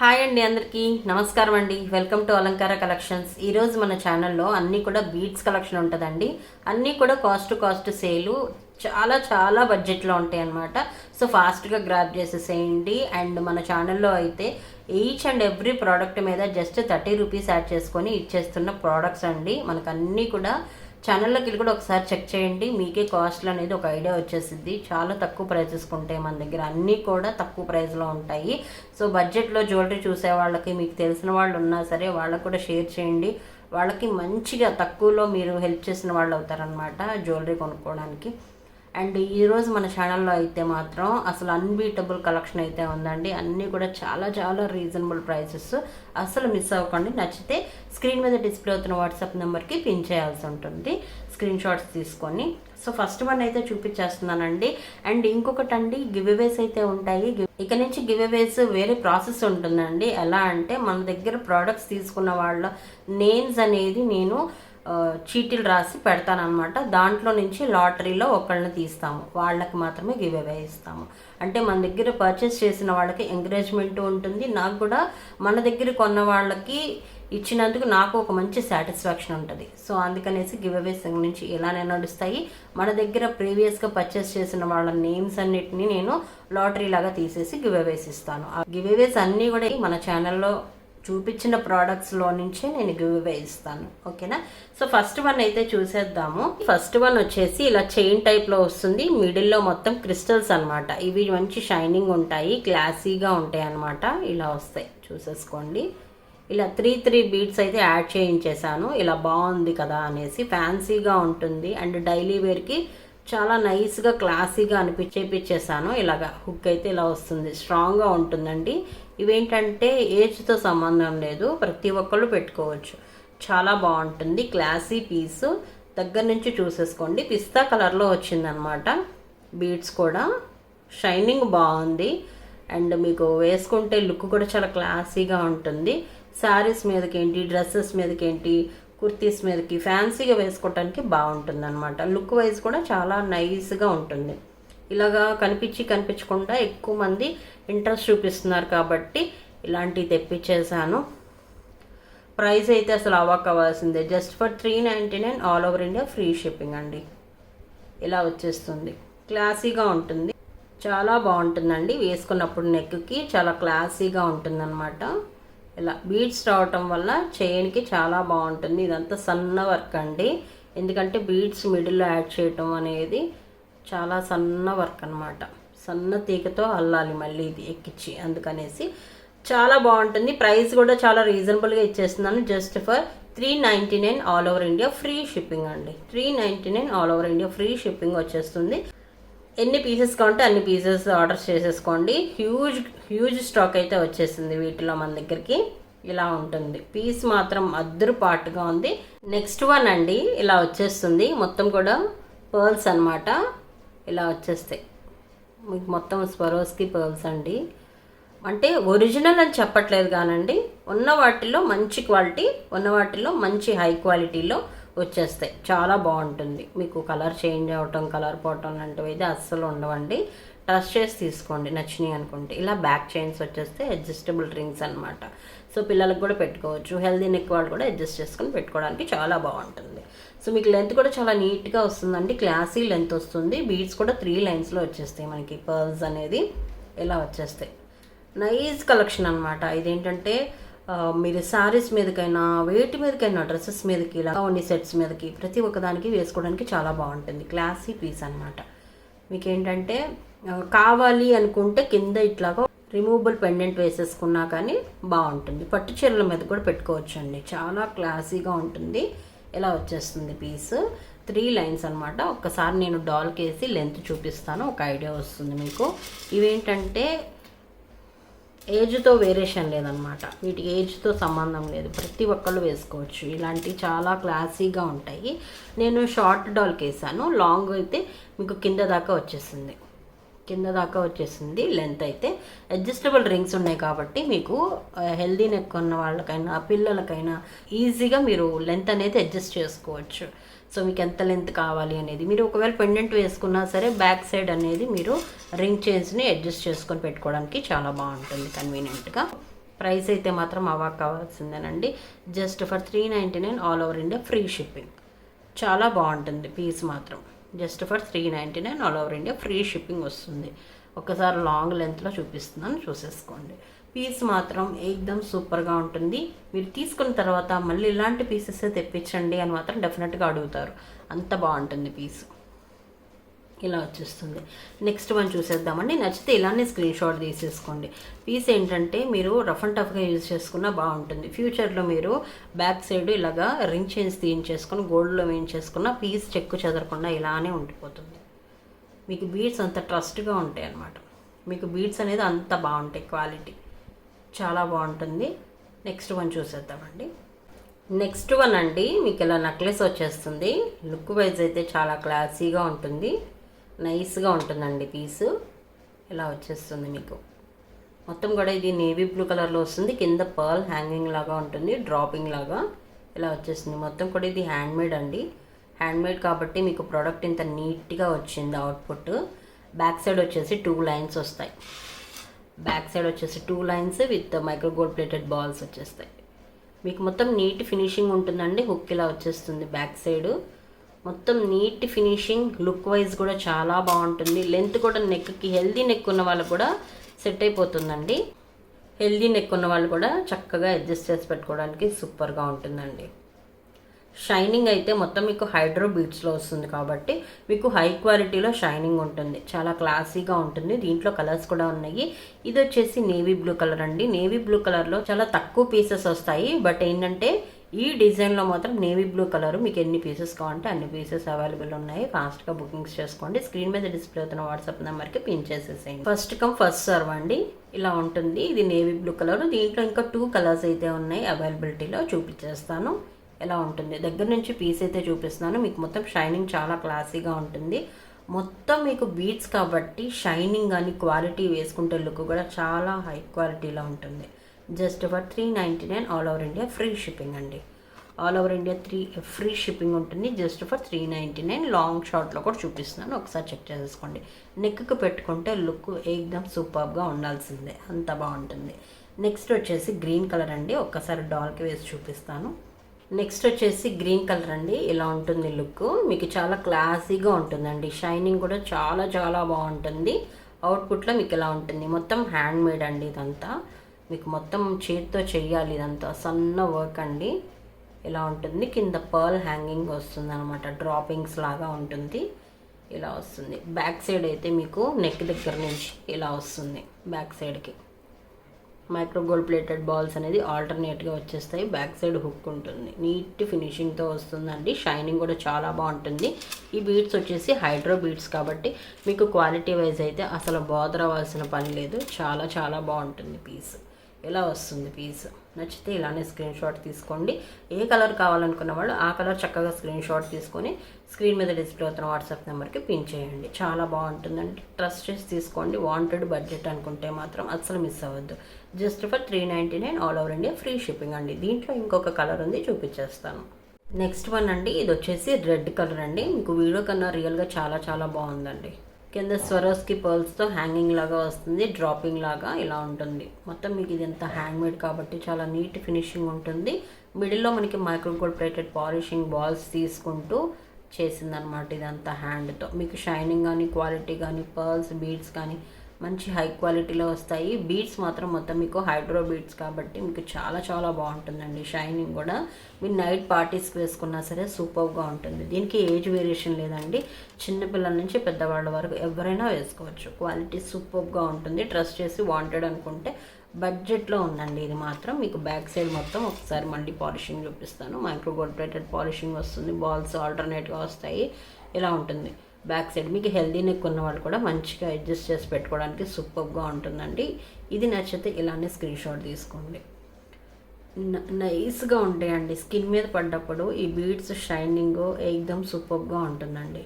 Hi అండి అందరికీ. నమస్కారం అండి. Welcome to Alankara collections. ఈరోజు మన ఛానల్లో అన్నీ కూడా బీట్స్ కలెక్షన్ ఉంటుందండి. అన్నీ కూడా కాస్ట్ కాస్ట్ సేలు చాలా చాలా బడ్జెట్లో ఉంటాయి అన్నమాట. సో ఫాస్ట్గా గ్రాప్ చేసేసేయండి. అండ్ మన ఛానల్లో అయితే ఈచ్ అండ్ ఎవ్రీ ప్రోడక్ట్ మీద జస్ట్ థర్టీ రూపీస్ యాడ్ చేసుకొని ఇచ్చేస్తున్న ప్రోడక్ట్స్ అండి. మనకు అన్నీ కూడా ఛానల్లోకి వెళ్ళి కూడా ఒకసారి చెక్ చేయండి. మీకే కాస్ట్లు అనేది ఒక ఐడియా వచ్చేసింది చాలా తక్కువ ప్రైజెస్ ఉంటాయి మన దగ్గర. అన్నీ కూడా తక్కువ ప్రైస్లో ఉంటాయి. సో బడ్జెట్లో జ్యువెలరీ చూసే వాళ్ళకి మీకు తెలిసిన వాళ్ళు ఉన్నా సరే వాళ్ళకు కూడా షేర్ చేయండి. వాళ్ళకి మంచిగా తక్కువలో మీరు హెల్ప్ చేసిన వాళ్ళు అవుతారనమాట జ్యువెలరీ కొనుక్కోవడానికి. అండ్ ఈరోజు మన ఛానల్లో అయితే మాత్రం అసలు అన్బీటబుల్ కలెక్షన్ అయితే ఉందండి. అన్నీ కూడా చాలా చాలా రీజనబుల్ ప్రైసెస్ అసలు మిస్ అవ్వకండి. నచ్చితే స్క్రీన్ మీద డిస్ప్లే అవుతున్న వాట్సాప్ నెంబర్కి పిన్ చేయాల్సి ఉంటుంది. స్క్రీన్ షాట్స్ తీసుకొని. సో ఫస్ట్ వన్ అయితే చూపించేస్తున్నానండి. అండ్ ఇంకొకటి అండి గివ్ అవేస్ అయితే ఉంటాయి. ఇక నుంచి గివ్వేస్ వేరే ప్రాసెస్ ఉంటుందండి. ఎలా అంటే మన దగ్గర ప్రోడక్ట్స్ తీసుకున్న వాళ్ళ నేమ్స్ అనేది నేను చీటీలు రాసి పెడతానమాట దాంట్లో నుంచి లాటరీలో ఒకళ్ళని తీస్తాము. వాళ్ళకి మాత్రమే గివ్ అవే ఇస్తాము. అంటే మన దగ్గర పర్చేస్ చేసిన వాళ్ళకి ఎంకరేజ్మెంట్ ఉంటుంది. నాకు కూడా మన దగ్గర కొన్న వాళ్ళకి ఇచ్చినందుకు నాకు ఒక మంచి సాటిస్ఫాక్షన్ ఉంటుంది. సో అందుకనేసి గివ్ అవేస్ నుంచి ఇలానే నడుస్తాయి. మన దగ్గర ప్రీవియస్గా పర్చేస్ చేసిన వాళ్ళ నేమ్స్ అన్నిటిని నేను లాటరీ లాగా తీసేసి గివ్ అవేస్ ఇస్తాను. గివ్ అవేస్ అన్నీ కూడా మన ఛానల్లో చూపించిన ప్రోడక్ట్స్లో నుంచే నేను గివ్ అవే ఇస్తాను ఓకేనా సో ఫస్ట్ వన్ అయితే చూసేద్దాము. ఫస్ట్ వన్ వచ్చేసి ఇలా చైన్ టైప్లో వస్తుంది. మిడిల్లో మొత్తం క్రిస్టల్స్ అన్నమాట. ఇవి మంచి షైనింగ్ ఉంటాయి. క్లాసీగా ఉంటాయి అన్నమాట. ఇలా వస్తాయి. చూసేసుకోండి. ఇలా త్రీ త్రీ బీట్స్ అయితే యాడ్ చేయించేసాను ఇలా బాగుంది కదా అనేసి ఫ్యాన్సీగా ఉంటుంది. అండ్ డైలీ వేర్కి చాలా నైస్గా క్లాసీగా అనిపించేపించేసాను ఇలాగా హుక్ అయితే ఇలా వస్తుంది. స్ట్రాంగ్గా ఉంటుందండి. ఇవేంటంటే ఏజ్తో సంబంధం లేదు. ప్రతి ఒక్కళ్ళు పెట్టుకోవచ్చు. చాలా బాగుంటుంది. Classy piece. దగ్గర నుంచి చూసేసుకోండి. పిస్తా కలర్లో వచ్చిందనమాట. బీడ్స్ కూడా. షైనింగ్ బాగుంది. అండ్ మీకు వేసుకుంటే లుక్ కూడా చాలా క్లాసీగా ఉంటుంది. శారీస్ మీదకేంటి డ్రెస్సెస్ మీదకేంటి కుర్తీస్ మీదకి ఫ్యాన్సీగా వేసుకోవటానికి బాగుంటుంది అనమాట లుక్ వైజ్ కూడా చాలా నైస్గా ఉంటుంది. ఇలాగా కనిపించి కనిపించకుండా ఎక్కువ మంది ఇంట్రెస్ట్ చూపిస్తున్నారు కాబట్టి ఇలాంటివి తెప్పించేసాను ప్రైస్ అయితే అసలు అవాక్ అవ్వాల్సిందే just for three ninety nine all over India free shipping అండి. ఇలా వచ్చేస్తుంది. క్లాసీగా ఉంటుంది. చాలా బాగుంటుందండి. వేసుకున్నప్పుడు నెక్కి చాలా క్లాసీగా ఉంటుందన్నమాట. ఇలా బీడ్స్ రావటం వల్ల చైన్కి చాలా బాగుంటుంది. ఇదంతా సన్న వర్క్ అండి. ఎందుకంటే బీడ్స్ మిడిల్లో యాడ్ చేయటం అనేది చాలా సన్న వర్క్ అనమాట సన్న తీగతో అల్లాలి మళ్ళీ ఇది ఎక్కించి అందుకనేసి. చాలా బాగుంటుంది. ప్రైస్ కూడా చాలా రీజనబుల్గా ఇచ్చేస్తున్నాను. Just for three ninety nine all over India free shipping అండి. Three ninety nine all over India free shipping వచ్చేస్తుంది. ఎన్ని పీసెస్ కావాలంటే అన్ని పీసెస్ ఆర్డర్ చేసేసుకోండి. హ్యూజ్ హ్యూజ్ స్టాక్ అయితే వచ్చేసింది వీటిలో మన దగ్గరికి. ఇలా ఉంటుంది. పీస్ మాత్రం అద్దరు పాటుగా ఉంది. నెక్స్ట్ వన్ అండి ఇలా వచ్చేస్తుంది. మొత్తం కూడా పర్ల్స్ అన్నమాట. ఇలా వచ్చేస్తాయి. మీకు మొత్తం స్వరోస్కి పర్ల్స్ అండి. అంటే ఒరిజినల్ అని చెప్పట్లేదు కానండి. ఉన్న వాటిలో మంచి క్వాలిటీ ఉన్న వాటిలో మంచి హై క్వాలిటీలో వచ్చేస్తాయి. చాలా బాగుంటుంది. మీకు కలర్ చేంజ్ అవ్వటం కలర్ పోవటం లాంటివి అయితే అస్సలు ఉండవండి. ట్రస్ట్ చేసి తీసుకోండి. నచ్చినాయి అనుకుంటే. ఇలా బ్యాక్ చైన్స్ వచ్చేస్తే అడ్జస్టబుల్ రింగ్స్ అనమాట సో పిల్లలకు కూడా పెట్టుకోవచ్చు. హెల్దీ నెక్ వాళ్ళు కూడా అడ్జస్ట్ చేసుకొని పెట్టుకోవడానికి చాలా బాగుంటుంది. సో మీకు లెంత్ కూడా చాలా నీట్గా వస్తుందండి. క్లాసీ లెంత్ వస్తుంది. బీడ్స్ కూడా త్రీ లైన్స్లో వచ్చేస్తాయి మనకి. పర్ల్స్ అనేది ఇలా వచ్చేస్తాయి. నైస్ కలెక్షన్ అనమాట ఇదేంటంటే మీరు శారీస్ మీదకైనా వేటి మీదకైనా డ్రెస్సెస్ మీదకి ఇలా ఓన్లీ సెట్స్ మీదకి ప్రతి ఒక్కదానికి వేసుకోవడానికి చాలా బాగుంటుంది. క్లాసీ పీస్ అనమాట మీకు ఏంటంటే కావాలి అనుకుంటే కింద ఇట్లాగా రిమూవబుల్ పెండెంట్ వేసేసుకున్నా కానీ బాగుంటుంది. పట్టు చీరల మీద కూడా పెట్టుకోవచ్చు అండి చాలా క్లాసీగా ఉంటుంది. ఇలా వచ్చేస్తుంది పీస్ త్రీ లైన్స్ అనమాట ఒక్కసారి నేను డాల్కి వేసి లెంత్ చూపిస్తాను. ఒక ఐడియా వస్తుంది మీకు. ఇవేంటంటే ఏజ్తో వేరియేషన్ లేదనమాట. వీటికి ఏజ్తో సంబంధం లేదు. ప్రతి ఒక్కళ్ళు వేసుకోవచ్చు. ఇలాంటివి చాలా క్లాసీగా ఉంటాయి. నేను షార్ట్ డాల్కి వేసాను లాంగ్ అయితే మీకు కింద దాకా వచ్చేసింది. కింద దాకా వచ్చేసింది. లెంత్ అయితే అడ్జస్టబుల్ రింగ్స్ ఉన్నాయి కాబట్టి మీకు హెల్దీ నెక్ ఉన్న వాళ్ళకైనా పిల్లలకైనా ఈజీగా మీరు లెంత్ అనేది అడ్జస్ట్ చేసుకోవచ్చు. సో మీకు ఎంత లెంత్ కావాలి అనేది. మీరు ఒకవేళ పెండెంట్ వేసుకున్నా సరే బ్యాక్ సైడ్ అనేది మీరు రింగ్ చైన్స్ని అడ్జస్ట్ చేసుకొని పెట్టుకోవడానికి చాలా బాగుంటుంది కన్వీనియంట్గా ప్రైస్ అయితే మాత్రం అవాక్ కావాల్సిందేనండి. Just for three ninety nine all over India free shipping చాలా బాగుంటుంది పీస్ మాత్రం. Just for three ninety nine all over India free shipping వస్తుంది. ఒకసారి లాంగ్ లెంత్లో చూపిస్తున్నాను చూసేసుకోండి. పీస్ మాత్రం ఏకదమ్ సూపర్గా ఉంటుంది. మీరు తీసుకున్న తర్వాత మళ్ళీ ఇలాంటి పీసెస్ తెప్పించండి అని మాత్రం డెఫినెట్గా అడుగుతారు. అంత బాగుంటుంది పీస్. ఇలా వచ్చేస్తుంది. నెక్స్ట్ వన్ చూసేద్దామండి. నచ్చితే ఇలానే స్క్రీన్ షాట్ తీసేసుకోండి. పీస్ ఏంటంటే మీరు రఫ్ అండ్ టఫ్గా యూజ్ చేసుకున్నా బాగుంటుంది. ఫ్యూచర్లో మీరు బ్యాక్ సైడ్ ఇలాగా రింగ్ చైన్స్ తీయించేసుకుని గోల్డ్లో వేయించేసుకున్న పీస్ చెక్కు చెదరకుండా ఇలానే ఉండిపోతుంది. మీకు బీడ్స్ అంత ట్రస్ట్గా ఉంటాయి అన్నమాట మీకు బీడ్స్ అనేది అంత బాగుంటాయి క్వాలిటీ. చాలా బాగుంటుంది. నెక్స్ట్ వన్ చూసేద్దామండి. నెక్స్ట్ వన్ అండి మీకు ఇలా నెక్లెస్ వచ్చేస్తుంది. లుక్ వైజ్ అయితే చాలా క్లాసీగా ఉంటుంది. నైస్గా ఉంటుందండి పీసు ఇలా వచ్చేస్తుంది మీకు. మొత్తం కూడా ఇది నేవీ బ్లూ కలర్లో వస్తుంది. కింద పర్ల్ హ్యాంగింగ్ లాగా ఉంటుంది. డ్రాపింగ్ లాగా ఇలా వచ్చేస్తుంది. మొత్తం కూడా ఇది హ్యాండ్మేడ్ అండి. హ్యాండ్మేడ్ కాబట్టి మీకు ప్రోడక్ట్ ఇంత నీట్గా వచ్చింది అవుట్పుట్ బ్యాక్ సైడ్ వచ్చేసి టూ లైన్స్ వస్తాయి. బ్యాక్ సైడ్ వచ్చేసి two lines with micro gold plated balls వచ్చేస్తాయి. మీకు మొత్తం నీట్ ఫినిషింగ్ ఉంటుందండి హుక్ ఇలా వచ్చేస్తుంది బ్యాక్ సైడ్ మొత్తం నీట్ ఫినిషింగ్ లుక్ వైజ్ కూడా చాలా బాగుంటుంది. లెంత్ కూడా నెక్కి హెల్దీ నెక్ ఉన్న వాళ్ళు కూడా సెట్ అయిపోతుందండి. హెల్దీ నెక్ ఉన్న వాళ్ళు కూడా చక్కగా అడ్జస్ట్ చేసి పెట్టుకోవడానికి సూపర్గా ఉంటుందండి. షైనింగ్ అయితే మొత్తం మీకు హైడ్రో బీట్స్లో వస్తుంది కాబట్టి మీకు హై క్వాలిటీలో షైనింగ్ ఉంటుంది. చాలా క్లాసీగా ఉంటుంది. దీంట్లో కలర్స్ కూడా ఉన్నాయి. ఇది వచ్చేసి నేవీ బ్లూ కలర్ అండి. నేవీ బ్లూ కలర్లో చాలా తక్కువ పీసెస్ వస్తాయి. బట్ ఏంటంటే ఈ డిజైన్లో మాత్రం నేవీ బ్లూ కలర్ మీకు ఎన్ని పీసెస్ కావాలంటే అన్ని పీసెస్ అవైలబుల్ ఉన్నాయి. ఫాస్ట్గా బుకింగ్స్ చేసుకోండి. స్క్రీన్ మీద డిస్ప్లే అవుతున్న వాట్సాప్ నెంబర్కి పిన్ చేసేసేయండి. ఫస్ట్ కమ్ ఫస్ట్ సర్వ్ అండి. ఇలా ఉంటుంది. ఇది నేవీ బ్లూ కలర్ దీంట్లో ఇంకా టూ కలర్స్ అయితే ఉన్నాయి అవైలబిలిటీలో చూపించేస్తాను. ఎలా ఉంటుంది? దగ్గర నుంచి పీస్ అయితే చూపిస్తున్నాను. మీకు మొత్తం షైనింగ్ చాలా క్లాసీగా ఉంటుంది. మొత్తం మీకు బీట్స్ కాబట్టి షైనింగ్ కానీ క్వాలిటీ వేసుకుంటే లుక్ కూడా చాలా హై క్వాలిటీలో ఉంటుంది. Just for three ninety nine all over India free shipping అండి. All over India three free shipping ఉంటుంది. Just for three ninety nine long షార్ట్లో కూడా చూపిస్తున్నాను. ఒకసారి చెక్ చేసేసుకోండి నెక్కి పెట్టుకుంటే లుక్ ఏకదమ్ సూపర్గా ఉండాల్సిందే. అంత బాగుంటుంది. నెక్స్ట్ వచ్చేసి గ్రీన్ కలర్ అండి. ఒక్కసారి డాల్కి వేసి చూపిస్తాను. నెక్స్ట్ వచ్చేసి గ్రీన్ కలర్ అండి. ఇలా ఉంటుంది లుక్. మీకు చాలా క్లాసీగా ఉంటుందండి. షైనింగ్ కూడా చాలా చాలా బాగుంటుంది. అవుట్పుట్లో మీకు ఇలా ఉంటుంది. మొత్తం హ్యాండ్ మేడ్ అండి ఇదంతా. మీకు మొత్తం చేతితో చెయ్యాలి ఇదంతా. సన్న వర్క్ అండి. ఇలా ఉంటుంది. కింద పర్ల్ హ్యాంగింగ్ వస్తుంది అనమాట డ్రాపింగ్స్ లాగా ఉంటుంది. ఇలా వస్తుంది. బ్యాక్ సైడ్ అయితే మీకు నెక్ దగ్గర నుంచి ఇలా వస్తుంది. బ్యాక్ సైడ్కి మైక్రో గోల్డ్ ప్లేటెడ్ బాల్స్ అనేది ఆల్టర్నేట్గా వచ్చేస్తాయి. బ్యాక్ సైడ్ హుక్ ఉంటుంది. నీట్ ఫినిషింగ్తో వస్తుందండి. షైనింగ్ కూడా చాలా బాగుంటుంది. ఈ బీడ్స్ వచ్చేసి హైడ్రో బీడ్స్ కాబట్టి మీకు క్వాలిటీ వైజ్ అయితే అసలు బాదర్ అవ్వాల్సిన పని లేదు. చాలా చాలా బాగుంటుంది పీస్. ఇలా వస్తుంది పీస్ నచ్చితే ఇలానే స్క్రీన్ షాట్ తీసుకోండి. ఏ కలర్ కావాలనుకున్న వాళ్ళు ఆ కలర్ చక్కగా స్క్రీన్ షాట్ తీసుకొని స్క్రీన్ మీద డిస్ప్లే అవుతున్న వాట్సాప్ నెంబర్కి పిన్ చేయండి. చాలా బాగుంటుందండి. ట్రస్ట్ చేసి తీసుకోండి. వాంటెడ్ బడ్జెట్ అనుకుంటే మాత్రం అస్సలు మిస్ అవ్వద్దు. Just for three ninety nine all over India free shipping అండి. దీంట్లో ఇంకొక కలర్ ఉంది చూపించేస్తాను. నెక్స్ట్ వన్ అండి. ఇది వచ్చేసి రెడ్ కలర్ అండి. మీకు వీడియో కన్నా రియల్గా చాలా చాలా బాగుందండి. కింద స్వరోస్కి పర్ల్స్తో హ్యాంగింగ్ లాగా వస్తుంది డ్రాపింగ్ లాగా ఇలా ఉంటుంది. మొత్తం మీకు ఇది ఎంత హ్యాండ్మేడ్ కాబట్టి చాలా నీట్ ఫినిషింగ్ ఉంటుంది. మిడిల్లో మనకి micro gold plated polishing balls తీసుకుంటూ చేసిందనమాట ఇదంతా హ్యాండ్తో. మీకు షైనింగ్ కానీ క్వాలిటీ కానీ పర్ల్స్ బీడ్స్ కానీ మంచి హై క్వాలిటీలో వస్తాయి. బీడ్స్ మాత్రం మొత్తం మీకు హైడ్రో బీడ్స్ కాబట్టి మీకు చాలా చాలా బాగుంటుందండి. షైనింగ్ కూడా. మీరు నైట్ పార్టీస్కి వేసుకున్నా సరే సూపర్గా ఉంటుంది. దీనికి ఏజ్ వేరియేషన్ లేదండి. చిన్నపిల్లల నుంచి పెద్దవాళ్ళ వరకు ఎవరైనా వేసుకోవచ్చు. క్వాలిటీ సూపర్గా ఉంటుంది. ట్రస్ట్ చేసి వాంటెడ్ అనుకుంటే బడ్జెట్లో ఉందండి ఇది మాత్రం. మీకు బ్యాక్ సైడ్ మొత్తం ఒకసారి మళ్ళీ పాలిషింగ్ చూపిస్తాను. మైక్రో గోల్డ్ ప్లేటెడ్ పాలిషింగ్ వస్తుంది. బాల్స్ ఆల్టర్నేట్గా వస్తాయి. ఇలా ఉంటుంది. బ్యాక్ సైడ్ మీకు హెల్దీ నెక్ ఉన్న వాళ్ళు కూడా మంచిగా అడ్జస్ట్ చేసి పెట్టుకోవడానికి సూపర్గా ఉంటుందండి. ఇది నచ్చితే ఇలానే స్క్రీన్ షాట్ తీసుకోండి. నైస్గా ఉంటాయండి. స్కిన్ మీద పడ్డప్పుడు ఈ బీడ్స్ షైనింగ్ ఎగ్దమ్ సూపర్గా ఉంటుందండి.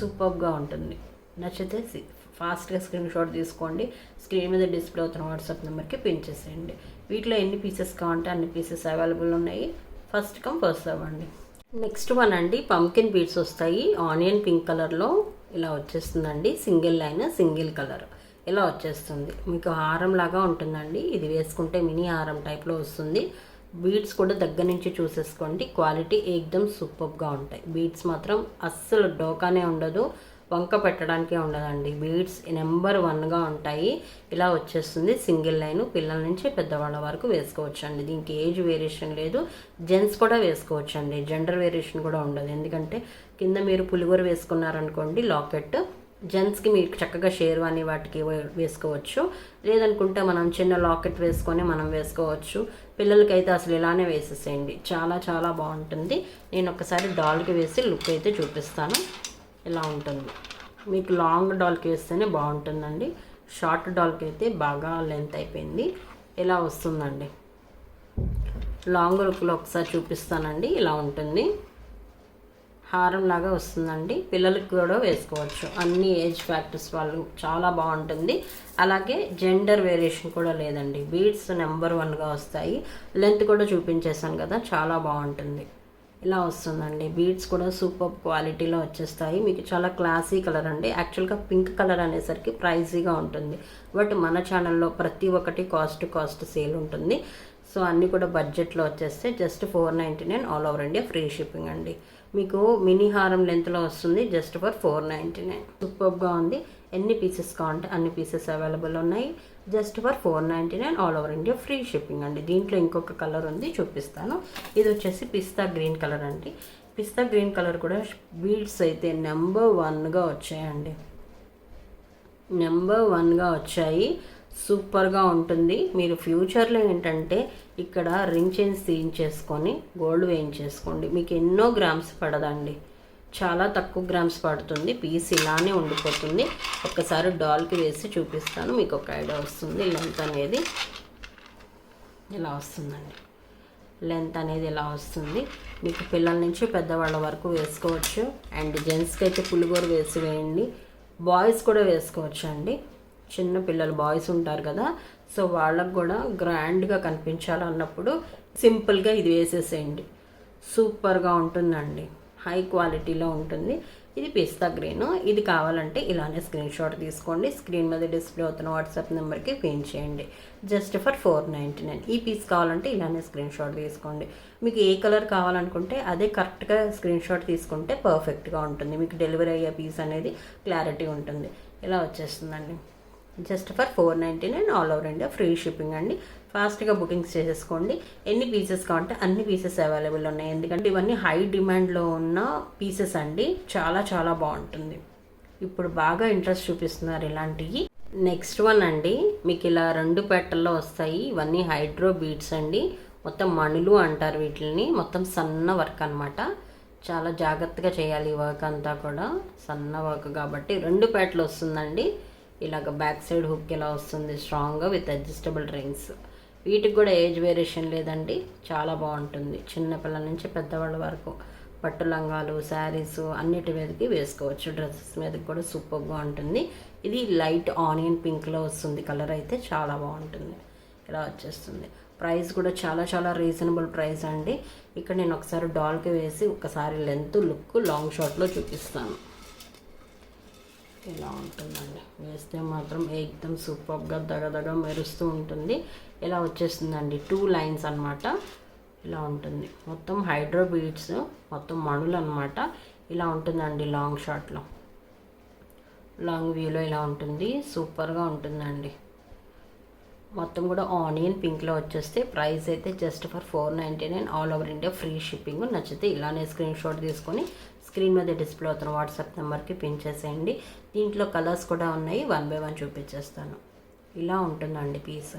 సూపర్గా ఉంటుంది. నచ్చితే ఫాస్ట్గా స్క్రీన్ షాట్ తీసుకోండి. స్క్రీన్ మీద డిస్ప్లే అవుతున్న వాట్సాప్ నెంబర్కి పిన్ చేసేయండి. వీటిలో ఎన్ని పీసెస్ కావాలంటే అన్ని పీసెస్ అవైలబుల్ ఉన్నాయి. ఫస్ట్ కమ్ ఫస్ట్ అవ్వండి నెక్స్ట్ వన్ అండి పంకిన్ బీడ్స్ వస్తాయి. ఆనియన్ పింక్ కలర్లో ఇలా వచ్చేస్తుందండి. సింగిల్ లైన్ సింగిల్ కలర్ ఇలా వచ్చేస్తుంది. మీకు హారం లాగా ఉంటుందండి. ఇది వేసుకుంటే మినీ హారం టైప్లో వస్తుంది. బీడ్స్ కూడా దగ్గర నుంచి చూసేసుకోండి. క్వాలిటీ ఏకదం సూపర్గా ఉంటాయి. బీడ్స్ మాత్రం అస్సలు డోకానే ఉండదు. వంక పెట్టడానికే ఉండదండి. బీడ్స్ నెంబర్ వన్గా ఉంటాయి. ఇలా వచ్చేస్తుంది. సింగిల్ లైన్ పిల్లల నుంచి పెద్దవాళ్ళ వరకు వేసుకోవచ్చు అండి దీనికి ఏజ్ వేరియేషన్ లేదు. జెంట్స్ కూడా వేసుకోవచ్చు అండి జెండర్ వేరియేషన్ కూడా ఉండదు. ఎందుకంటే కింద మీరు పులిగూర వేసుకున్నారనుకోండి లాకెట్. జెంట్స్కి మీరు చక్కగా షేర్వాణి వాటికి వే- వేసుకోవచ్చు. లేదనుకుంటే మనం చిన్న లాకెట్ వేసుకొని మనం వేసుకోవచ్చు. పిల్లలకైతే అసలు ఇలానే వేసేసేయండి. చాలా చాలా బాగుంటుంది. నేను ఒకసారి డాల్కి వేసి లుక్ అయితే చూపిస్తాను. ఇలా ఉంటుంది. మీకు లాంగ్ డాల్కి వేస్తేనే బాగుంటుందండి. షార్ట్ డాల్కి అయితే బాగా లెంత్ అయిపోయింది. ఇలా వస్తుందండి. లాంగ్ లుక్లో ఒకసారి చూపిస్తానండి. ఇలా ఉంటుంది. హారం లాగా వస్తుందండి. పిల్లలకి కూడా వేసుకోవచ్చు. అన్ని ఏజ్ ఫ్యాక్టర్స్ వాళ్ళు చాలా బాగుంటుంది. అలాగే జెండర్ వేరియేషన్ కూడా లేదండి. బీడ్స్ నెంబర్ వన్గా వస్తాయి. లెంత్ కూడా చూపించేశాను కదా చాలా బాగుంటుంది. ఇలా వస్తుందండి. బీడ్స్ కూడా సూపర్ క్వాలిటీలో వచ్చేస్తాయి. మీకు చాలా క్లాసీ కలర్ అండి. యాక్చువల్గా పింక్ కలర్ అనేసరికి ప్రైజీగా ఉంటుంది. బట్ మన ఛానల్లో ప్రతి ఒక్కటి కాస్ట్ కాస్ట్ సేల్ ఉంటుంది. సో అన్నీ కూడా బడ్జెట్లో వచ్చేస్తే just four ninety nine all over India free shipping అండి. మీకు మినీ హారం లెంత్లో వస్తుంది. Just for four ninety nine. సూపర్గా ఉంది. ఎన్ని పీసెస్ కావాలంటే అన్ని పీసెస్ అవైలబుల్ ఉన్నాయి. Just for four ninety nine all over India free shipping అండి. దీంట్లో ఇంకొక కలర్ ఉంది చూపిస్తాను. ఇది వచ్చేసి పిస్తా గ్రీన్ కలర్ అండి. పిస్తా గ్రీన్ కలర్ కూడా బీడ్స్ అయితే నెంబర్ వన్గా వచ్చాయండి. నెంబర్ వన్గా వచ్చాయి. సూపర్గా ఉంటుంది. మీరు ఫ్యూచర్లో ఏంటంటే ఇక్కడ రింగ్ చైన్స్ తీయించేసుకొని గోల్డ్ వేయించేసుకోండి. మీకు ఎన్నో గ్రామ్స్ పడదండి. చాలా తక్కువ గ్రామ్స్ పడుతుంది. పీస్ ఇలానే ఉండిపోతుంది. ఒక్కసారి డాల్కి వేసి చూపిస్తాను. మీకు ఒక ఐడియా వస్తుంది. లెంత్ అనేది ఇలా వస్తుందండి? లెంత్ అనేది ఇలా వస్తుంది? మీకు పిల్లల నుంచి పెద్దవాళ్ళ వరకు వేసుకోవచ్చు. అండ్ జెంట్స్కి అయితే పులిగోర వేసి వేయండి. బాయ్స్ కూడా వేసుకోవచ్చు అండి. చిన్న పిల్లలు బాయ్స్ ఉంటారు కదా. సో వాళ్ళకు కూడా గ్రాండ్గా కనిపించాలన్నప్పుడు సింపుల్గా ఇది వేసేసేయండి. సూపర్గా ఉంటుందండి. హై క్వాలిటీలో ఉంటుంది. ఇది పిస్తా గ్రీన్. ఇది కావాలంటే ఇలానే స్క్రీన్ షాట్ తీసుకోండి. స్క్రీన్ మీద డిస్ప్లే అవుతున్న వాట్సాప్ నెంబర్కి పిన్ చేయండి. Just for four ninety nine. ఈ పీస్ కావాలంటే ఇలానే స్క్రీన్ షాట్ తీసుకోండి. మీకు ఏ కలర్ కావాలనుకుంటే అదే కరెక్ట్గా స్క్రీన్ షాట్ తీసుకుంటే పర్ఫెక్ట్గా ఉంటుంది. మీకు డెలివరీ అయ్యే పీస్ అనేది క్లారిటీ ఉంటుంది. ఇలా వచ్చేస్తుందండి. Just for four ninety nine. All over India free shipping అండి. ఫాస్ట్గా బుకింగ్స్ చేసేసుకోండి. ఎన్ని పీసెస్ కావాలంటే అన్ని పీసెస్ అవైలబుల్ ఉన్నాయి. ఎందుకంటే ఇవన్నీ హై డిమాండ్లో ఉన్న పీసెస్ అండి. చాలా చాలా బాగుంటుంది. ఇప్పుడు బాగా ఇంట్రెస్ట్ చూపిస్తున్నారు ఇలాంటివి. నెక్స్ట్ వన్ అండి. మీకు ఇలా రెండు పెట్టల్లో వస్తాయి. ఇవన్నీ హైడ్రో బీడ్స్ అండి. మొత్తం మణులు అంటారు వీటిని మొత్తం సన్న వర్క్ అన్నమాట. చాలా జాగ్రత్తగా చేయాలి ఈ వర్క్ అంతా కూడా. సన్న వర్క్ కాబట్టి రెండు పేటలు వస్తుందండి. ఇలాగ బ్యాక్ సైడ్ హుక్ ఇలా వస్తుంది? స్ట్రాంగ్గా విత్ అడ్జస్టబుల్ రింగ్స్ వీటికి కూడా ఏజ్ వేరియేషన్ లేదండి. చాలా బాగుంటుంది. చిన్నపిల్లల నుంచి పెద్దవాళ్ళ వరకు పట్టు లంగాలు శారీస్ అన్నిటి మీదకి వేసుకోవచ్చు. డ్రెస్సెస్ మీదకి కూడా సూపర్గా ఉంటుంది. ఇది లైట్ ఆనియన్ పింక్లో వస్తుంది. కలర్ అయితే చాలా బాగుంటుంది. ఇలా వచ్చేస్తుంది. ప్రైస్ కూడా చాలా చాలా రీజనబుల్ ప్రైస్ అండి. ఇక్కడ నేను ఒకసారి డాల్కి వేసి ఒకసారి లెంత్ లుక్ లాంగ్ షాట్లో చూపిస్తాను. ఇలా ఉంటుందండి? వేస్తే మాత్రం ఏకదం సూపర్గా దగదగ మెరుస్తూ ఉంటుంది. ఇలా వచ్చేస్తుందండి. టూ లైన్స్ అనమాట ఇలా ఉంటుంది. మొత్తం హైడ్రో బీడ్స్ మొత్తం మణులు అనమాట ఇలా ఉంటుందండి లాంగ్ షాట్లో. లాంగ్ వ్యూలో ఇలా ఉంటుంది. సూపర్గా ఉంటుందండి. మొత్తం కూడా ఆనియన్ పింక్లో వచ్చేస్తే ప్రైస్ అయితే just for four ninety nine all over India free shipping. నచ్చితే ఇలానే స్క్రీన్ షాట్ తీసుకొని స్క్రీన్ మీద డిస్ప్లే అవుతున్న వాట్సాప్ నెంబర్కి పిన్ చేసేయండి. దీంట్లో కలర్స్ కూడా ఉన్నాయి. వన్ బై వన్ చూపించేస్తాను. ఇలా ఉంటుందండి పీస్.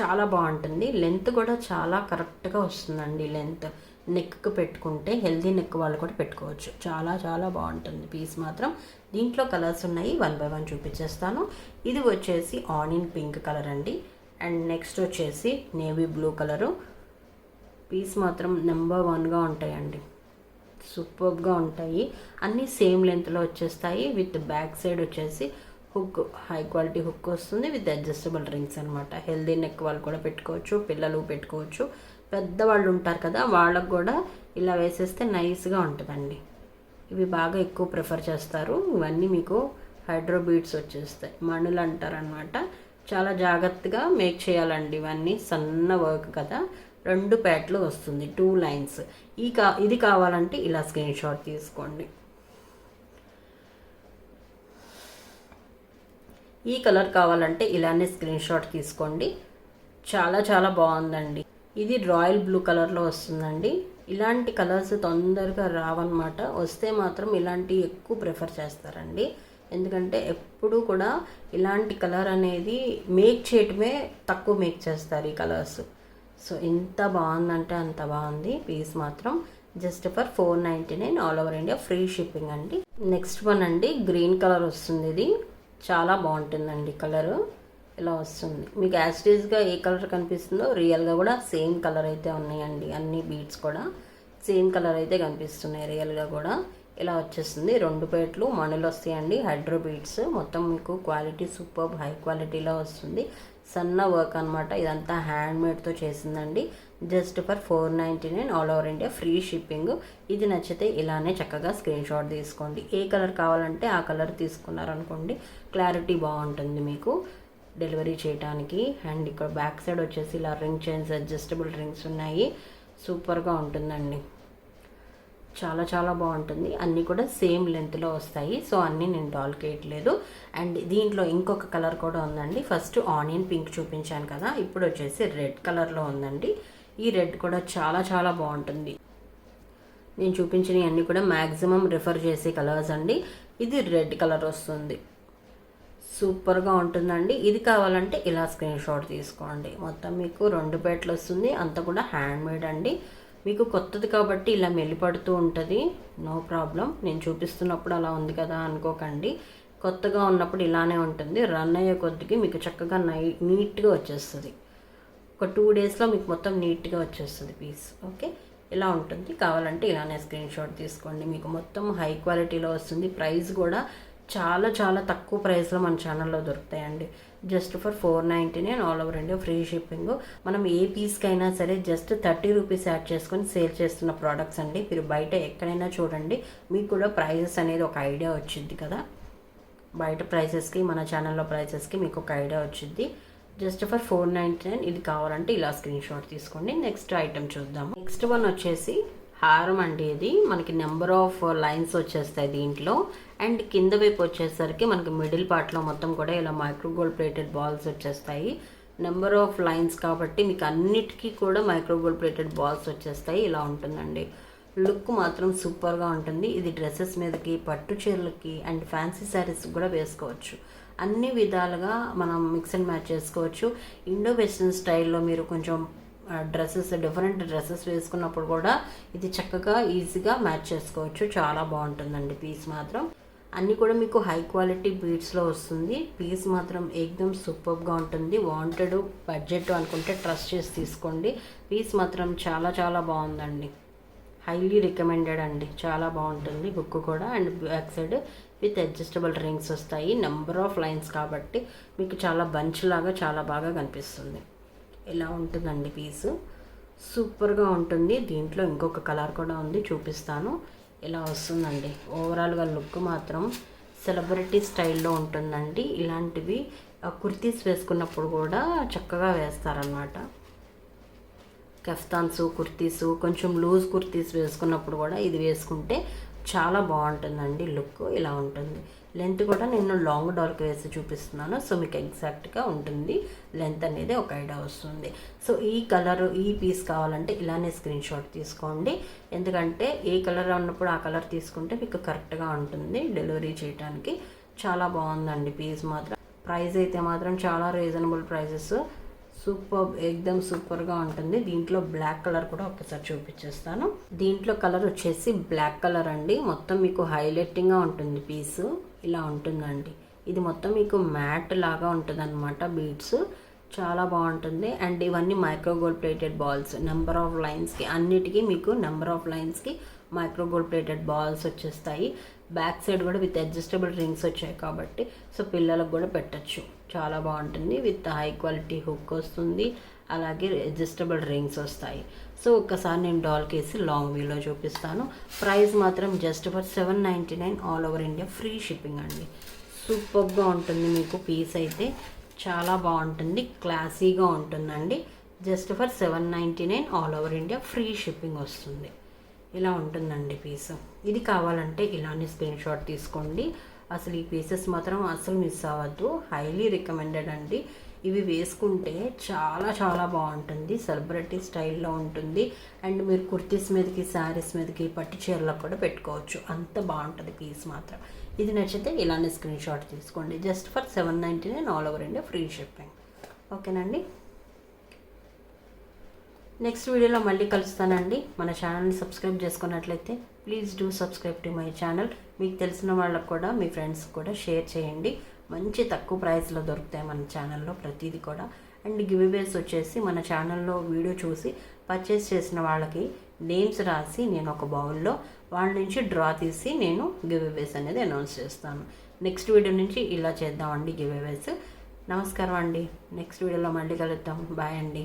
చాలా బాగుంటుంది. లెంత్ కూడా చాలా కరెక్ట్గా వస్తుందండి లెంత్. నెక్కి పెట్టుకుంటే హెల్దీ నెక్ వాళ్ళు కూడా పెట్టుకోవచ్చు. చాలా చాలా బాగుంటుంది పీస్ మాత్రం. దీంట్లో కలర్స్ ఉన్నాయి. వన్ బై వన్ చూపించేస్తాను. ఇది వచ్చేసి ఆనియన్ పింక్ కలర్ అండి. అండ్ నెక్స్ట్ వచ్చేసి నేవీ బ్లూ కలరు. పీస్ మాత్రం నెంబర్ వన్గా ఉంటాయండి. సూపర్గా ఉంటాయి. అన్నీ సేమ్ లెంత్లో వచ్చేస్తాయి. విత్ బ్యాక్ సైడ్ వచ్చేసి హుక్ హై క్వాలిటీ హుక్ వస్తుంది. విత్ అడ్జస్టబుల్ రింగ్స్ అనమాట హెల్దీ నెక్ వాళ్ళు కూడా పెట్టుకోవచ్చు. పిల్లలు పెట్టుకోవచ్చు. పెద్దవాళ్ళు ఉంటారు కదా వాళ్ళకు కూడా ఇలా వేసేస్తే నైస్గా ఉంటుందండి. ఇవి బాగా ఎక్కువ ప్రిఫర్ చేస్తారు. ఇవన్నీ మీకు హైడ్రో బీడ్స్ వచ్చేస్తాయి. మణులు అంటారనమాట చాలా జాగ్రత్తగా మేక్ చేయాలండి ఇవన్నీ. సన్న వర్క్ కదా. రెండు ప్యాట్లు వస్తుంది. టూ లైన్స్ ఈ కా ఇది కావాలంటే ఇలా స్క్రీన్ షాట్ తీసుకోండి. ఈ కలర్ కావాలంటే ఇలానే స్క్రీన్ షాట్ తీసుకోండి. చాలా చాలా బాగుందండి. ఇది రాయల్ బ్లూ కలర్లో వస్తుందండి. ఇలాంటి కలర్స్ తొందరగా రావన్నమాట. వస్తే మాత్రం ఇలాంటి ఎక్కువ ప్రిఫర్ చేస్తారండి. ఎందుకంటే ఎప్పుడు కూడా ఇలాంటి కలర్ అనేది మేక్ చేయటమే తక్కువ మేక్ చేస్తారు ఈ కలర్స్. సో ఎంత బాగుందంటే అంత బాగుంది పీస్ మాత్రం. Just for four ninety nine all over India free shipping అండి. నెక్స్ట్ వన్ అండి గ్రీన్ కలర్ వస్తుంది ఇది. చాలా బాగుంటుందండి కలరు. ఇలా వస్తుంది. మీకు యాస్టీస్గా ఏ కలర్ కనిపిస్తుందో రియల్గా కూడా సేమ్ కలర్ అయితే ఉన్నాయండి. అన్ని బీడ్స్ కూడా సేమ్ కలర్ అయితే కనిపిస్తున్నాయి రియల్గా కూడా. ఇలా వచ్చేస్తుంది. రెండు పేట్లు మణులు వస్తాయండి. Hydro beads. మొత్తం మీకు క్వాలిటీ సూపర్ హై క్వాలిటీలో వస్తుంది. సన్న వర్క్ అనమాట ఇదంతా హ్యాండ్ మేడ్తో చేసిందండి. Just for four ninety nine all over India free shipping ఇది నచ్చితే ఇలానే చక్కగా స్క్రీన్ షాట్ తీసుకోండి. ఏ కలర్ కావాలంటే ఆ కలర్ తీసుకున్నారనుకోండి క్లారిటీ బాగుంటుంది మీకు. డెలివరీ చేయడానికి అండ్ ఇక్కడ బ్యాక్ సైడ్ వచ్చేసి ఇలా రింగ్ చైన్స్ అడ్జస్టబుల్ రింగ్స్ ఉన్నాయి. సూపర్గా ఉంటుందండి. చాలా చాలా బాగుంటుంది. అన్నీ కూడా సేమ్ లెంత్లో వస్తాయి. సో అన్నీ నేను డాల్ కేయట్లేదు అండ్ దీంట్లో ఇంకొక కలర్ కూడా ఉందండి. ఫస్ట్ ఆనియన్ పింక్ చూపించాను కదా. ఇప్పుడు వచ్చేసి రెడ్ కలర్లో ఉందండి. ఈ రెడ్ కూడా చాలా చాలా బాగుంటుంది. నేను చూపించినవి అన్నీ కూడా మ్యాక్సిమం రిఫర్ చేసే కలర్స్ అండి. ఇది రెడ్ కలర్ వస్తుంది. సూపర్గా ఉంటుందండి. ఇది కావాలంటే ఇలా స్క్రీన్ షాట్ తీసుకోండి. మొత్తం మీకు రెండు పేట్లు వస్తుంది. అంతా కూడా హ్యాండ్ మేడ్ అండి. మీకు కొత్తది కాబట్టి ఇలా మెల్లిపడుతూ ఉంటుంది. నో ప్రాబ్లం నేను చూపిస్తున్నప్పుడు అలా ఉంది కదా అనుకోకండి. కొత్తగా ఉన్నప్పుడు ఇలానే ఉంటుంది. రన్ అయ్యే కొద్దికి మీకు చక్కగా నై నీట్గా వచ్చేస్తుంది. ఒక టూ డేస్లో మీకు మొత్తం నీట్గా వచ్చేస్తుంది పీస్ ఓకే ఇలా ఉంటుంది. కావాలంటే ఇలానే స్క్రీన్ షాట్ తీసుకోండి. మీకు మొత్తం హై క్వాలిటీలో వస్తుంది. ప్రైస్ కూడా చాలా చాలా తక్కువ ప్రైస్లో మన ఛానల్లో దొరుకుతాయండి. Just for four ninety nine all over India free shipping మనం ఏ పీస్కి అయినా సరే జస్ట్ థర్టీ రూపీస్ యాడ్ చేసుకొని సేల్ చేస్తున్న ప్రోడక్ట్స్ అండి. మీరు బయట ఎక్కడైనా చూడండి మీకు కూడా ప్రైజెస్ అనేది ఒక ఐడియా వచ్చింది కదా. బయట ప్రైసెస్కి మన ఛానల్లో ప్రైసెస్కి మీకు ఒక ఐడియా వచ్చింది. Just for four ninety nine ఇది కావాలంటే ఇలా స్క్రీన్ షాట్ తీసుకోండి. నెక్స్ట్ ఐటమ్ చూద్దాం నెక్స్ట్ వన్ వచ్చేసి హారం అండి ఇది. మనకి నెంబర్ ఆఫ్ లైన్స్ వచ్చేస్తాయి దీంట్లో. అండ్ కింద వైపు వచ్చేసరికి మనకి మిడిల్ పార్ట్లో మొత్తం కూడా ఇలా మైక్రో గోల్డ్ ప్లేటెడ్ బాల్స్ వచ్చేస్తాయి. నెంబర్ ఆఫ్ లైన్స్ కాబట్టి మీకు అన్నిటికీ కూడా మైక్రో గోల్డ్ ప్లేటెడ్ బాల్స్ వచ్చేస్తాయి. ఇలా ఉంటుందండి. లుక్ మాత్రం సూపర్గా ఉంటుంది. ఇది డ్రెస్సెస్ మీదకి పట్టు చీరలకి అండ్ ఫ్యాన్సీ శారీస్ కూడా వేసుకోవచ్చు. అన్ని విధాలుగా మనం మిక్స్ అండ్ మ్యాచ్ చేసుకోవచ్చు. ఇండో వెస్ట్రన్ స్టైల్లో మీరు కొంచెం డ్రెస్సెస్ డిఫరెంట్ డ్రెస్సెస్ వేసుకున్నప్పుడు కూడా ఇది చక్కగా ఈజీగా మ్యాచ్ చేసుకోవచ్చు. చాలా బాగుంటుందండి పీస్ మాత్రం. అన్నీ కూడా మీకు హై క్వాలిటీ బీడ్స్లో వస్తుంది. పీస్ మాత్రం ఏకదమ్ సూపర్గా ఉంటుంది. వాంటెడ్ బడ్జెట్ అనుకుంటే ట్రస్ట్ చేసి తీసుకోండి. పీస్ మాత్రం చాలా చాలా బాగుందండి. హైలీ రికమెండెడ్ అండి. చాలా బాగుంటుంది బుక్ కూడా. And back side with adjustable rings వస్తాయి. నెంబర్ ఆఫ్ లైన్స్ కాబట్టి మీకు చాలా బంచ్ లాగా చాలా బాగా కనిపిస్తుంది. ఇలా ఉంటుందండి పీసు? సూపర్గా ఉంటుంది. దీంట్లో ఇంకొక కలర్ కూడా ఉంది చూపిస్తాను. ఇలా వస్తుందండి? ఓవరాల్గా లుక్ మాత్రం సెలబ్రిటీ స్టైల్లో ఉంటుందండి. ఇలాంటివి కుర్తీస్ వేసుకున్నప్పుడు కూడా చక్కగా వేస్తారనమాట కెఫ్తాన్సు కుర్తీస్ కొంచెం లూజ్ కుర్తీస్ వేసుకున్నప్పుడు కూడా ఇది వేసుకుంటే చాలా బాగుంటుందండి లుక్. ఇలా ఉంటుంది. లెంత్ కూడా నేను లాంగ్ డార్క్ వేసి చూపిస్తున్నాను. సో మీకు ఎగ్జాక్ట్గా ఉంటుంది. లెంత్ అనేది ఒక ఐడియా వస్తుంది. సో ఈ కలర్ ఈ పీస్ కావాలంటే ఇలానే స్క్రీన్ షాట్ తీసుకోండి. ఎందుకంటే ఏ కలర్ ఉన్నప్పుడు ఆ కలర్ తీసుకుంటే మీకు కరెక్ట్గా ఉంటుంది. డెలివరీ చేయడానికి చాలా బాగుందండి పీస్ మాత్రం. ప్రైస్ అయితే మాత్రం చాలా రీజనబుల్ ప్రైజెస్ సూపర్ ఎక్దమ్ సూపర్గా ఉంటుంది. దీంట్లో బ్లాక్ కలర్ కూడా ఒకసారి చూపించేస్తాను దీంట్లో కలర్ వచ్చేసి బ్లాక్ కలర్ అండి. మొత్తం మీకు హైలైటింగ్గా ఉంటుంది పీసు. ఇలా ఉంటుందండి. ఇది మొత్తం మీకు మ్యాట్ లాగా ఉంటుంది అనమాట బీడ్స్ చాలా బాగుంటుంది. అండ్ ఇవన్నీ micro gold plated balls. Number of లైన్స్కి అన్నిటికీ మీకు నెంబర్ ఆఫ్ లైన్స్కి మైక్రోగోల్డ్ ప్లేటెడ్ బాల్స్ వచ్చేస్తాయి. బ్యాక్ సైడ్ కూడా విత్ అడ్జస్టబుల్ రింగ్స్ వచ్చాయి కాబట్టి సో పిల్లలకు కూడా పెట్టచ్చు. చాలా బాగుంటుంది. విత్ హై క్వాలిటీ హుక్ వస్తుంది. అలాగే అడ్జస్టబుల్ రింగ్స్ వస్తాయి. సో ఒక్కసారి నేను డాల్ కేసి లాంగ్ వ్యూలో చూపిస్తాను. ప్రైస్ మాత్రం just for seven ninety nine all over India free shipping అండి. సూపర్గా ఉంటుంది మీకు పీస్ అయితే. చాలా బాగుంటుంది. క్లాసీగా ఉంటుందండి. Just for seven ninety nine all over India free shipping వస్తుంది. ఇలా ఉంటుందండి పీస్. ఇది కావాలంటే ఇలానే స్క్రీన్ షాట్ తీసుకోండి. అసలు ఈ పీసెస్ మాత్రం అసలు మిస్ అవ్వద్దు. హైలీ రికమెండెడ్ అండి. ఇవి వేసుకుంటే చాలా చాలా బాగుంటుంది. సెలబ్రిటీ స్టైల్లో ఉంటుంది. అండ్ మీరు కుర్తీస్ మీదకి శారీస్ మీదకి పట్టు చీరలకు కూడా పెట్టుకోవచ్చు. అంత బాగుంటుంది పీస్ మాత్రం. ఇది నచ్చితే ఇలానే స్క్రీన్ షాట్ తీసుకోండి. Just for seven ninety nine all over India free shipping ఓకేనండి నెక్స్ట్ వీడియోలో మళ్ళీ కలుస్తానండి. మన ఛానల్ని సబ్స్క్రైబ్ చేసుకున్నట్లయితే please do subscribe to my channel మీకు తెలిసిన వాళ్ళకు కూడా మీ ఫ్రెండ్స్ కూడా షేర్ చేయండి. మంచి తక్కువ ప్రైస్లో దొరుకుతాయి మన ఛానల్లో ప్రతిదీ కూడా. అండ్ గివ్వేస్ వచ్చేసి మన ఛానల్లో వీడియో చూసి పర్చేస్ చేసిన వాళ్ళకి నేమ్స్ రాసి నేను ఒక బౌల్లో వాళ్ళ నుంచి డ్రా తీసి నేను గివ్వేస్ అనేది అనౌన్స్ చేస్తాను. నెక్స్ట్ వీడియో నుంచి ఇలా చేద్దామండి గివ్వేస్ నమస్కారం అండి. నెక్స్ట్ వీడియోలో మళ్ళీ కలుద్దాం. బాయ్ అండి.